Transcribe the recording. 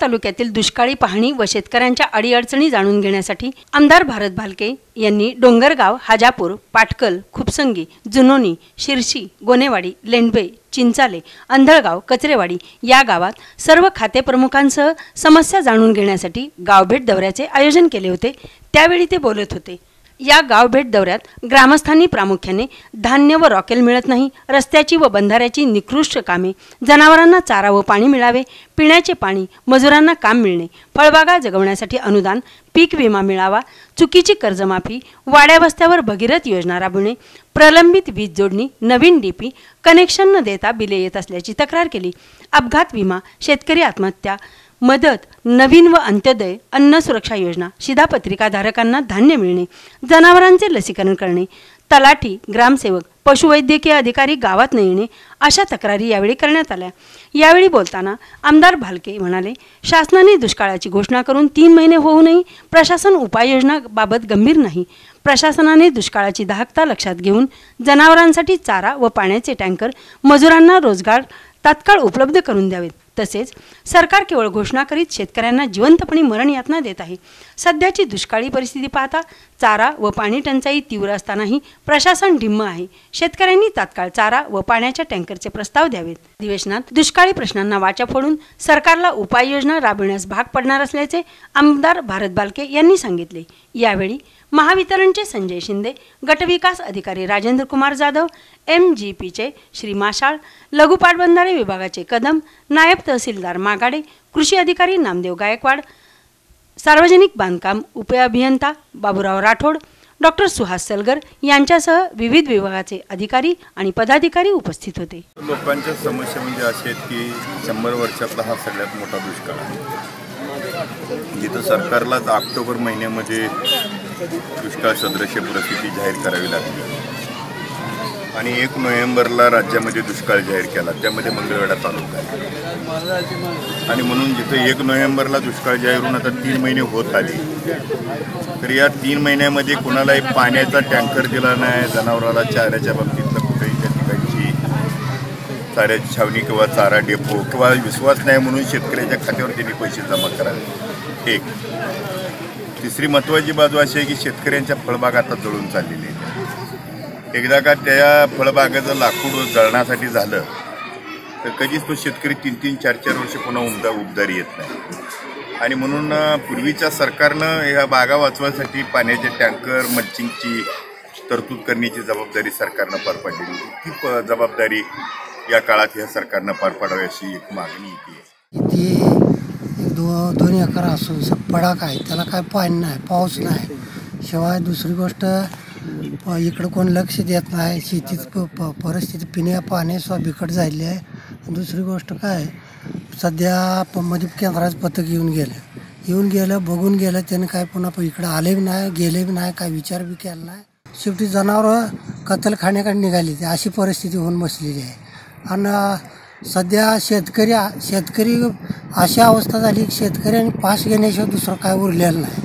तालुक्यातील दुष्काळी पाहणी व शेतकऱ्यांच्या अडीअडचणी जाणून घेण्यासाठी आमदार भारत भालके यांनी डोंगरगाव हाजापूर पाटकल खुपसंगी जुनोनी शिरशी गोनेवाडी लेंडबे चिंचाले अंधळगाव कचरेवाडी या गावात सर्व खाते प्रमुखांसह समस्या जाणून घेण्यासाठी गावभेट दौऱ्याचे आयोजन केले होते. त्यावेळी ते बोलत होते. या गावभेट दौऱ्यात ग्रामस्थांनी प्रामुख्याने धान्य व रॉकेल मिळत नाही रस्त्याची व बंधाऱ्याची निकृष्ट कामे जनावरांना चारा व पाणी मिळावे पिण्याचे पाणी मजुरांना काम मिळणे फळबागा जगवण्यासाठी अनुदान पीक विमा मिळावा चुकीची कर्जमाफी वाड्या वस्त्यावर भगीरथ योजना राबविणे प्रलंबित वीज जोडणी नवीन डीपी कनेक्शन न देता बिले येत असल्याची तक्रार केली. अपघात विमा शेतकरी आत्महत्या मदत नवीन व अंत्योदय अन्न सुरक्षा योजना शिधापत्रिका धारकांना धान्य मिळणे जनावरांचे लसीकरण करणे तलाठी ग्रामसेवक पशुवैद्यकीय अधिकारी गावात न येणे अशा तक्रारी यावेळी करण्यात आल्या. यावेळी बोलताना आमदार भालके म्हणाले शासनाने दुष्काळाची घोषणा करून तीन महिने होऊनही प्रशासन उपाययोजनाबाबत गंभीर नाही. प्रशासनाने दुष्काळाची दाहकता लक्षात घेऊन जनावरांसाठी चारा व पाण्याचे टँकर मजुरांना रोजगार तात्काळ उपलब्ध करून द्यावेत. तसेच सरकार केवळ घोषणा करीत शेतकऱ्यांना जिवंतपणे मरण यातना देत आहे. सध्याची दुष्काळी परिस्थिती पाहता चारा व पाणी टंचाई तीव्र असतानाही प्रशासन ढिम्म आहे. शेतकऱ्यांनी तात्काळ चारा व पाण्याच्या टँकरचे प्रस्ताव द्यावेत. अधिवेशनात दुष्काळी प्रश्नांना वाचा फोडून सरकारला उपाययोजना राबविण्यास भाग पडणार असल्याचे आमदार भारत बालके यांनी सांगितले. यावेळी महावितरणचे संजय शिंदे गटविकास अधिकारी राजेंद्र कुमार जाधव एम जी पीचे श्री माशाळ लघुपाटबंधारे विभागाचे कदम नायब तहसीलदार मागाडे कृषी अधिकारी नामदेव गायकवाड सार्वजनिक बांधकाम उपअभियंता बाबूराव राठोड डॉक्टर सुहास सलगर यांच्यासह विविध विभागाचे अधिकारी आणि पदाधिकारी उपस्थित होते. लोकांच्या समस्या म्हणजे अशी आहेत की शंभर वर्षातला हा सगळ्यात मोठा दुष्काळ आहे. जिथं सरकारलाच ऑक्टोबर महिन्यामध्ये दुष्काळ सदृश्य परिस्थिती जाहीर करावी लागली. आणि एक नोव्हेंबरला राज्यामध्ये दुष्काळ जाहीर केला. त्यामध्ये मंगळवेढा तालुका आहे. आणि म्हणून जिथं एक नोव्हेंबरला दुष्काळ जाहीर होऊन आता तीन महिने होत आले. तर या तीन महिन्यामध्ये कुणालाही पाण्याचा टँकर दिला नाही जनावराला चाऱ्याच्या बाबतीतलं कुठेही त्या ठिकाणची चाऱ्याची छावणी किंवा चारा डेपो किंवा विश्वास नाही म्हणून शेतकऱ्याच्या खात्यावर त्यांनी पैसे जमा करावे. एक. तिसरी महत्त्वाची बाजू अशी आहे की शेतकऱ्यांच्या फळबाग आता जळून चाललेली आहे एकदा का त्या फळबागाचं लाकूड जळण्यासाठी झालं तर कधीच तो शेतकरी तीन तीन चार चार वर्ष पुन्हा उमदा उबदारी येत नाही. आणि म्हणून पूर्वीच्या सरकारनं ह्या बागा वाचवायसाठी पाण्याचे टँकर मल्चिंगची तरतूद करण्याची जबाबदारी सरकारनं पार पाडलेली होती. ती प- जबाबदारी या काळात या सरकारनं पार पाडावी अशी एक मागणी येते ती दो दोन एकर असून स- पडाक आहे त्याला काय पाणी नाही पाऊस नाही. शिवाय दुसरी गोष्ट प- इकडं कोण लक्ष देत नाही. शेतीत प- प- परिस्थिती पिण्या पाणी बिकट झाली आहे. दुसरी गोष्ट काय? सध्या प मध्ये केंद्राचं पथक येऊन गेलं. येऊन गेलं बघून गेलं त्याने काय पुन्हा इकडं आले बी नाही गेले बी नाही काय विचार बी केला नाही. शेवटी जनावरं कत्तलखान्याकडे निघाली. अशी परिस्थिती होऊन बसलेली आहे. आणि सध्या शेतकरी शेतकरी अशी अवस्था झाली की शेतकऱ्यांनी पास घेण्याशिवाय दुसरं काय उरलेलं नाही.